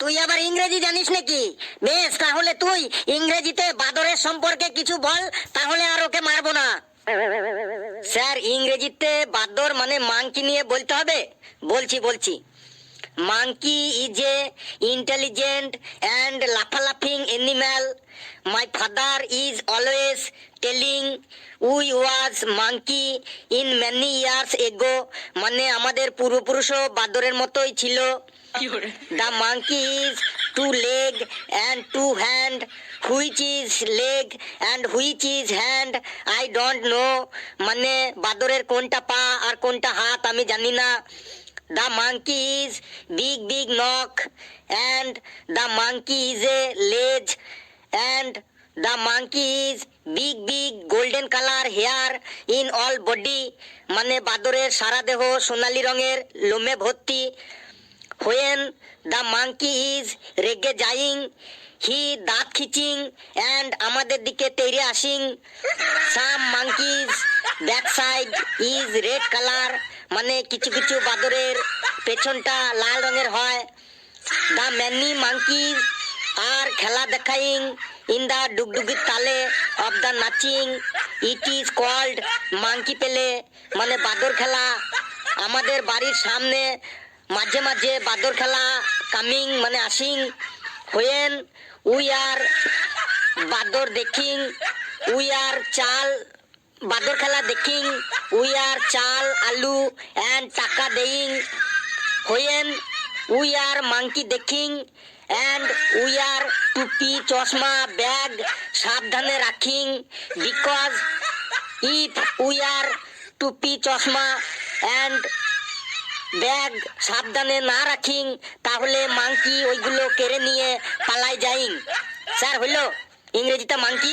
তুই আবার ইংরেজি জানিস নাকি? বেশ, তাহলে তুই ইংরেজিতে বাদরের সম্পর্কে কিছু বল, তাহলে আর ওকে মারবো না। স্যার, ইংরেজিতে বাদর মানে মাংকি নিয়ে বলতে হবে? বলছি বলছি। Monkey is a intelligent and লাফালাফিং animal my father is always telling we was monkey in many years ago মানে আমাদের পূর্বপুরুষও বাদরের মতোই ছিল। The monkey is two leg and two hand which is leg and which is hand I don't know মানে বাদরের কোনটা পা আর কোনটা হাত আমি জানি না। The monkey is big big knock and the monkey is a লেজ and the monkey is big big golden colour hair in all body মানে বাদরের সারা দেহ সোনালি রঙের, লোমে ভর্তি। When the monkey is রেগে যাইং হি দাঁত খিচিং অ্যান্ড আমাদের দিকে তেড়ে asking. Some monkeys back side is red colour মানে কিছু কিছু বাদরের পেছনটা লাল রঙের হয়। দ্য ম্যানি মাংকিজ আর খেলা দেখাইং ইন দা ডুগডুগির তালে of the nudging it is called monkey play মানে বাদর খেলা। আমাদের বাড়ির সামনে মাঝে মাঝে বাদর খেলা কামিং মানে আসিং। হোয়েন উই আর বাদর দেখিং উই আর চাল, বাদর খেলা দেখিং উই আর চাল, আলু অ্যান্ড টাকা দেইং। হোয়েন উই আর মাংকি দেখিং অ্যান্ড উই আর টুপি চশমা ব্যাগ সাবধানে রাখিং বিকজ ইফ উই আর টুপি চশমা অ্যান্ড ব্যাগ সাবধানে না রাখিং তাহলে মাংকি ওইগুলো কেড়ে নিয়ে পালাই যাইং। স্যার, হইল? ইংরেজিতে মাংকি